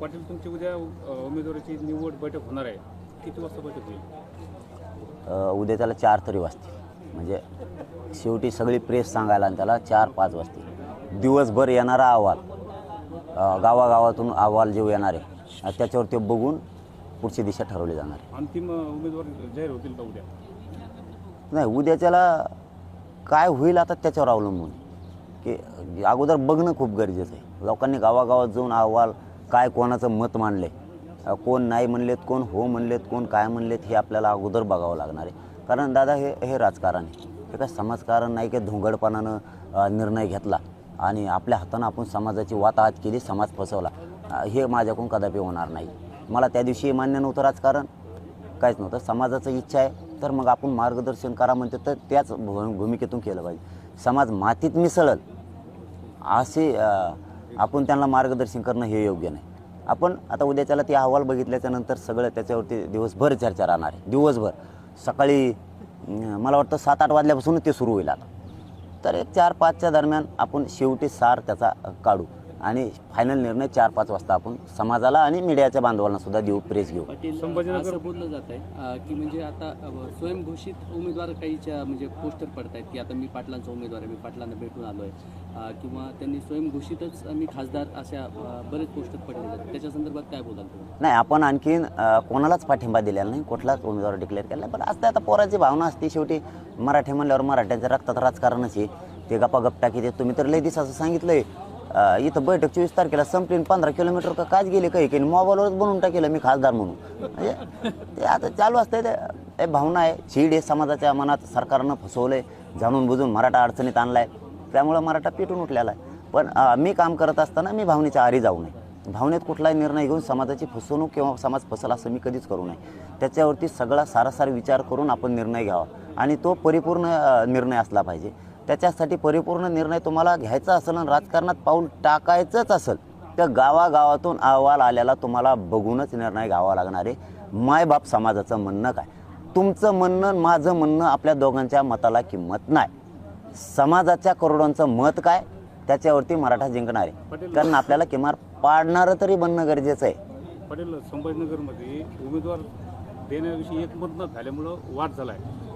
पाटील तुमची उद्या उमेदवाराची निवड बैठक होणार आहे. किती वाजता बैठक होईल? उद्या त्याला चार तरी वाजतील. म्हणजे शेवटी सगळी प्रेस सांगायला आणि त्याला चार पाच वाजतील. दिवसभर येणारा अहवाल. गावागावातून अहवाल जे येणार आहे त्याच्यावर ते बघून पुढची दिशा ठरवली जाणार आहे. अंतिम उमेदवार जाहीर होतील का उद्या? नाही उद्याच्याला काय होईल आता त्याच्यावर अवलंबून. की अगोदर बघणं खूप गरजेचं आहे. लोकांनी गावागावात जाऊन अहवाल काय कोणाचं मत मांडले? कोण नाही म्हणलेत कोण हो म्हणलेत कोण काय म्हणलेत हे आपल्याला अगोदर बघावं लागणार आहे. कारण दादा हे हे राजकारण आहे. हे काय समाजकारण नाही की धोंगडपणानं निर्णय घेतला आणि आपल्या हातानं आपण समाजाची वाताहत केली समाज फसवला. हे माझ्याकडून कदापि होणार नाही. मला त्या दिवशी मान्य नव्हतं राजकारण. काहीच नव्हतं. समाजाचं इच्छा आहे तर मग आपण मार्गदर्शन करा म्हणते तर त्याच भूमिकेतून केलं पाहिजे. समाज मातीत मिसळल असे आपण त्यांना मार्गदर्शन करणं हे योग्य नाही. आपण आता उद्याच्याला ते अहवाल बघितल्याच्या नंतर सगळं त्याच्यावरती दिवसभर चर्चा राहणार आहे. दिवसभर. सकाळी मला वाटतं सात आठ वाजल्यापासून ते सुरू होईल आता. तर एक चार पाचच्या दरम्यान आपण शेवटी सार त्याचा काढू. आणि फायनल निर्णय चार पाच वाजता आपण समाजाला आणि मीडियाच्या बांधवांना सुद्धा देऊ प्रेस घेऊ. पाटील संभाजीनगर- असं बोललं जात आहे की म्हणजे आता अ, स्वयंघोषित उमेदवार काहीच्या म्हणजे पोस्टर पडत आहेत की आता मी पाटलांचा उमेदवार आहे मी पाटलांना भेटून आलो आहे किंवा त्यांनी स्वयंघोषितच मी खासदार अशा अ, बरेच पोस्टर पडले आहेत. त्याच्या संदर्भात काय बोलाल तुम्ही? नाही आपण आणखीन अ, कोणालाच पाठिंबा दिलेला नाही कुठलाच उमेदवार डिक्लेअर केला नाही. पण असते आता पोराची भावना असते शेवटी मराठी म्हणल्यावर मराठ्यांच्या रक्तात राजकारणच आहे. ते गप्पा गप्पा की ते तुम्ही तर लय दिवसाचं सांगितलंय इथं बैठक चोवीस तारखेला संपली पंधरा किलोमीटर का काच गेले काही काही मोबाईलवरच बनवून टाकेलं मी खासदार म्हणून. म्हणजे ते आता चालू असतंय ते. भावना आहे. चीड आहे समाजाच्या मनात. सरकारनं फसवलंय. जाणून बुजून मराठा अडचणीत आणलाय. त्यामुळं मराठा पेटून उठलेला आहे. पण मी काम करत असताना मी भावनेच्या आरी जाऊ नये. भावनेत कुठलाही निर्णय घेऊन समाजाची फसवणूक किंवा समाज फसल असं मी कधीच करू नये. त्याच्यावरती सगळा सारासार विचार करून आपण निर्णय घ्यावा. आणि तो परिपूर्ण निर्णय असला पाहिजे. त्याच्यासाठी परिपूर्ण निर्णय तुम्हाला घ्यायचा असेल आणि राजकारणात पाऊल टाकायचंच असेल तर गावागावातून अहवाल आलेला तुम्हाला बघूनच निर्णय घ्यावा लागणार आहे. मायबाप समाजाचं म्हणणं काय? तुमचं म्हणणं माझं म्हणणं आपल्या दोघांच्या मताला किंमत नाही. समाजाच्या करोडांचं मत काय? त्याच्यावरती मराठा जिंकणार आहे. कारण आपल्याला किमान पाडणारं तरी बनणं गरजेचं आहे. पाटील संभाजीनगरमध्ये उमेदवार देण्याविषयी एकमत न झाल्यामुळं वाद झाला आहे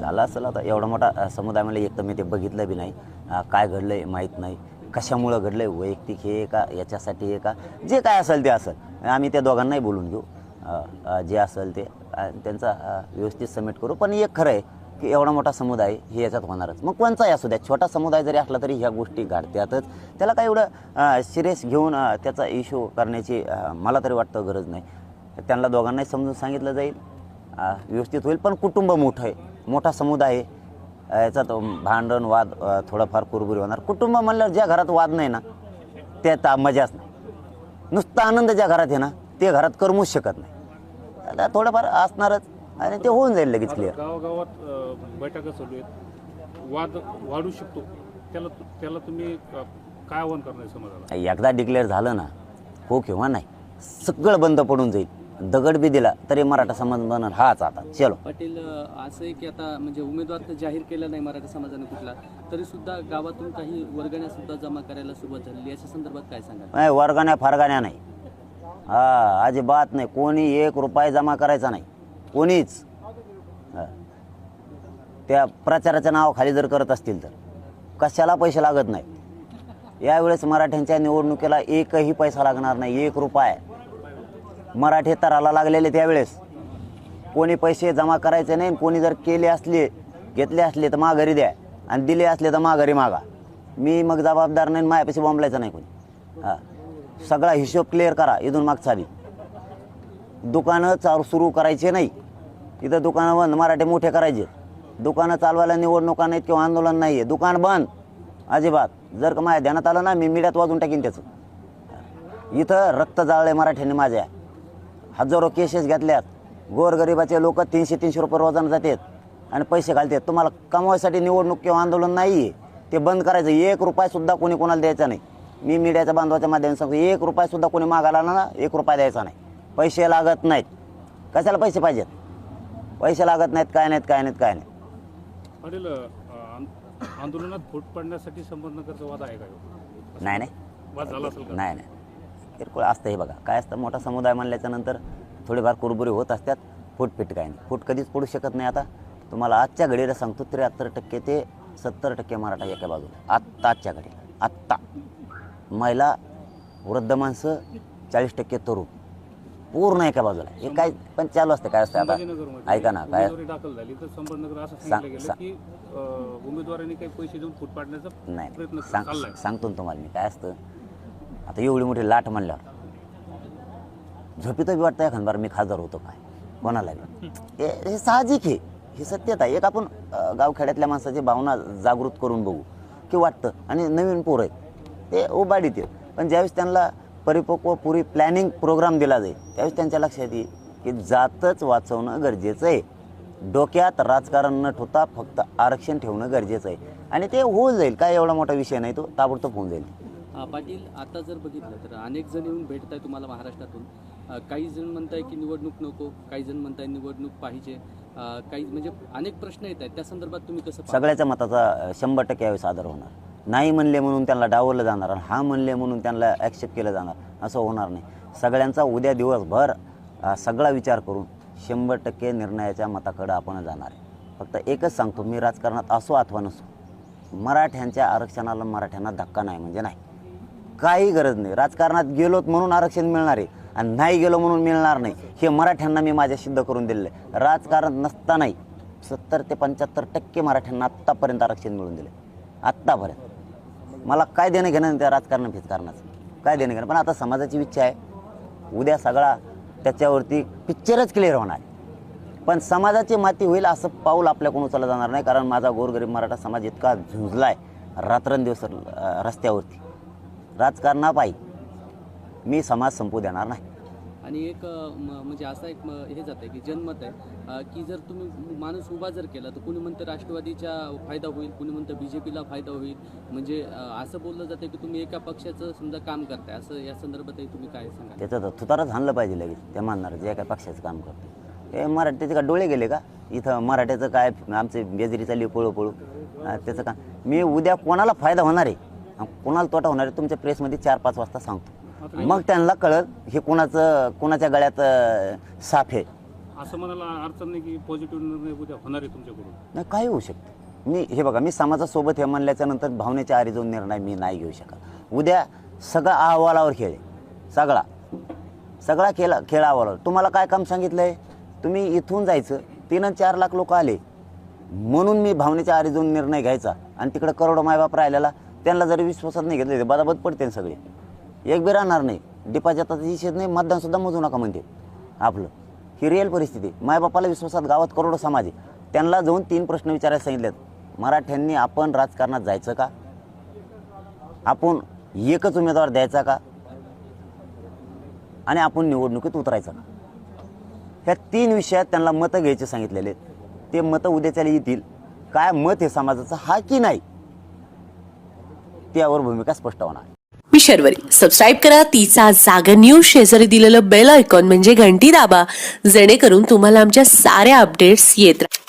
झालं असेल आता. एवढा मोठा समुदाय मला एक तर मी ते बघितलं बी नाही. काय घडलं आहे माहीत नाही. कशामुळं घडलं आहे वैयक्तिक हे का? याच्यासाठी हे का? जे काय असेल ते असेल. आम्ही त्या दोघांनाही बोलून घेऊ. जे असेल ते. त्यांचा व्यवस्थित सबमिट करू. पण एक खरं आहे की एवढा मोठा समुदाय हे याच्यात होणारच. मग कोणचाही असू द्या. छोटा समुदाय जरी असला तरी ह्या गोष्टी घडत्यातच त्याला काय एवढं सिरियस घेऊन त्याचा इश्यू करण्याची मला तरी वाटतं गरज नाही. त्यांना दोघांनाही समजून सांगितलं जाईल. व्यवस्थित होईल. पण कुटुंब मोठं आहे. मोठा समुदाय आहे. अ, याच्यात भांडण वाद थोडाफार कुरबुरी होणार. कुटुंब म्हणल्यावर ज्या घरात वाद नाही ना त्यात मजाच नाही. नुसता आनंद ज्या घरात आहे ना ते घरात करमूच शकत नाही. आता थोडंफार असणारच आणि ते होऊन जाईल लगेच क्लिअर गावागावात बैठका चालू आहेत. वाद वाढू शकतो. त्याला त्याला तुम्ही काय आव्हान करणार समाजाला? एकदा डिक्लेअर झालं ना हो किंवा नाही सगळं बंद पडून जाईल. दगड बी दिला तरी मराठा समाज बनणार हाच आता. चलो. पाटील असं आहे की आता म्हणजे उमेदवार तर जाहीर केला नाही मराठा समाजाने कुठला तरी सुद्धा गावातून काही वर्गण्या सुद्धा जमा करायला सुरुवात झालेली याच्या संदर्भात काय सांगाल? नाही वर्गाण्या फारगाण्या नाही. हा अजिबात नाही. कोणी एक रुपये जमा करायचा नाही. कोणीच. हा. त्या प्रचाराच्या नावाखाली जर करत असतील तर. कशाला पैसे लागत नाहीत? यावेळेस मराठ्यांच्या निवडणुकीला एकही पैसा लागणार नाही. एक रुपये. मराठी तराला लागलेले त्यावेळेस. कोणी पैसे जमा करायचे नाही कोणी जर केले असले घेतले असले तर माघारी द्या आणि दिले असले तर माघारी मागा. मी मग जबाबदार नाही मायापाशी बॉम्बलायचं नाही कोणी. हां. सगळा हिशोब क्लिअर करा इथून मागचा बी. दुकानं चालू सुरू करायचे नाही. इथं दुकानं बंद मराठी मोठे करायचे. दुकानं चालवायला निवडणुका नाहीत किंवा आंदोलन नाही आहे दुकान बंद. अजिबात. जर का माझ्या ध्यानात आलं ना मी मीडियात वाजून टाकीन त्याचं. इथं रक्त जाळलंय मराठ्यांनी माझ्या. हजारो केसेस घेतल्यात. गोरगरिबाचे लोक तीनशे तीनशे रुपये रोजानं जातात आणि पैसे घालतात. तुम्हाला कमवायसाठी निवडणूक किंवा आंदोलन नाही आहे ते बंद करायचं. एक रुपयासुद्धा कोणी कोणाला द्यायचा नाही. मी मीडियाच्या बांधवाच्या माध्यमातून सांगतो एक रुपयासुद्धा कोणी मागायला ना एक रुपया द्यायचा नाही. पैसे लागत नाहीत. कशाला पैसे पाहिजेत? पैसे लागत नाहीत काय नाहीत काय नाहीत काय नाही पाटील आंदोलनात फूट पडण्यासाठी संबंधनगरचा वाद आहे का? नाही नाही. नाही नाही. किरकोळ असतं हे बघा. काय असतं? मोठा समुदाय म्हणल्याच्या नंतर थोडेफार कुरबुरी होत असतात. फूट काय नाही. फूट कधीच पडू शकत नाही आता. तुम्हाला आजच्या घडीला सांगतो त्र्याहत्तर टक्के ते सत्तर टक्के मराठा एका बाजूला. आत्ता आजच्या घडीला. आत्ता. महिला वृद्ध माणसं चाळीस टक्के तरुण. पूर्ण एका बाजूला. हे काय पण चालू असतं. काय असतं आता? ऐका ना काय? सांगतो तुम्हाला मी. काय असतं? आता एवढी मोठी लाट म्हणल्यावर. झोपीत बी वाटतं एखादं बार मी खासदार होतो काय? कोणाला हे साहजिक आहे. ही सत्यता आहे एक आपण गावखेड्यातल्या माणसाची भावना जागृत करून बघू. की वाटतं. आणि नवीन पोर आहे ते उबाडीत आहेत. पण ज्यावेळेस त्यांना परिपक्व पुरी प्लॅनिंग प्रोग्राम दिला जाईल त्यावेळेस त्यांच्या लक्षात येईल की जातच वाचवणं गरजेचं आहे. डोक्यात राजकारण न ठेवता फक्त आरक्षण ठेवणं गरजेचं आहे. आणि ते होऊन जाईल. काय एवढा मोठा विषय नाही तो. ताबडतोब होऊन जाईल. पाटील आता जर बघितलं तर अनेक जण येऊन भेटत आहे तुम्हाला महाराष्ट्रातून. काही जण म्हणताय की निवडणूक नको काही जण म्हणताय निवडणूक पाहिजे. काही म्हणजे अनेक प्रश्न येत आहेत. त्या संदर्भात तुम्ही कसं सगळ्याच्या मताचा शंभर टक्के यावेळेस आदर होणार. नाही म्हणले म्हणून त्यांना डावरलं जाणार हा म्हणले म्हणून त्यांना ॲक्सेप्ट केलं जाणार असं होणार नाही. सगळ्यांचा उद्या दिवसभर सगळा विचार करून शंभर टक्के निर्णयाच्या मताकडं आपण जाणार आहे. फक्त एकच सांगतो मी राजकारणात असो अथवा नसो मराठ्यांच्या आरक्षणाला मराठ्यांना धक्का नाही म्हणजे नाही. काही गरज नाही. राजकारणात गेलोत म्हणून आरक्षण मिळणार आहे आणि नाही गेलो म्हणून मिळणार नाही. हे मराठ्यांना मी माझ्या सिद्ध करून दिलेलं आहे. राजकारण नसतानाही सत्तर ते पंच्याहत्तर टक्के मराठ्यांना आत्तापर्यंत आरक्षण मिळून दिले आत्तापर्यंत. मला काय देणं घेणं नाही त्या राजकारण फिजकारणाचं काय देणं घेणं. पण आता समाजाची इच्छा आहे. उद्या सगळा त्याच्यावरती पिक्चरच क्लिअर होणार आहे. पण समाजाची माती होईल असं पाऊल आपल्याकडून उचललं जाणार नाही. कारण माझा गोरगरीब मराठा समाज इतका झुंजला आहे रात्रंदिवस रस्त्यावरती. राजकारणापायी मी समाज संपू देणार नाही. आणि एक म्हणजे असा एक हे जात आहे की जनमत आहे. की जर तुम्ही माणूस उभा जर केला तर कुणी म्हणतं राष्ट्रवादीचा फायदा होईल कुणी म्हणतं बी जे पीला फायदा होईल. म्हणजे असं बोललं जातं की तुम्ही एका पक्षाचं समजा काम करताय असं या संदर्भातही तुम्ही काय सांगा त्याचं तर तुतारच हाणलं पाहिजे लगेच. ते मानणार जे काय पक्षाचं काम करतो हे मराठी त्याचे का डोळे गेले का? इथं मराठ्याचं काय आमचे बेजरी चालली पळू पळू. त्याचं काम मी उद्या कोणाला फायदा होणार आहे? कोणाला तोटा होणार आहे तुमच्या प्रेसमध्ये चार पाच वाजता सांगतो. मग त्यांना कळत हे कोणाचं कोणाच्या गळ्यात अं, साफ आहे. असं म्हणायला अडचण नाही की पॉझिटिव्ह निर्णय उद्या होणार आहे तुमच्याकडून. नाही काही होऊ शकतं. मी हे बघा मी समाजासोबत हे म्हणल्याच्या नंतर भावनेच्या आरी जाऊन निर्णय मी नाही घेऊ शकत. उद्या सगळा अहवालावर खेळ आहे. सगळा. सगळा खेळ खेळ अहवालावर. तुम्हाला काय काम सांगितलं आहे तुम्ही इथून जायचं. तीन आणि चार लाख लोक आले. म्हणून मी भावनेच्या आरी जाऊन निर्णय घ्यायचा. आणि तिकडे करोडो मायबाप राहिलेला. त्यांना जरी विश्वासात नाही घेतले ते बदाबद पडते सगळे. एक बी राहणार नाही. डिपाजिटाचा विषय नाही मतदानसुद्धा मोजू नका म्हणते. आपलं. ही रिअल परिस्थिती. मायबापाला विश्वासात गावात करोडो समाज आहे. त्यांना जाऊन तीन प्रश्न विचारायला सांगितलेत. मराठ्यांनी आपण राजकारणात जायचं का? आपण एकच उमेदवार द्यायचा का? आणि आपण निवडणुकीत उतरायचं का? ह्या तीन विषयात त्यांना मतं घ्यायचे सांगितलेले आहेत. ते मतं उद्याच्याला येतील. काय मत आहे समाजाचं? हा की नाही? त्यावर भूमिका स्पष्ट होणार. मी शर्वरी. सबस्क्राईब करा. तिचा जागर न्यूज शेजारी दिलेलं बेल आयकॉन म्हणजे घंटी दाबा. जेणेकरून तुम्हाला आमच्या साऱ्या अपडेट्स येत राहतील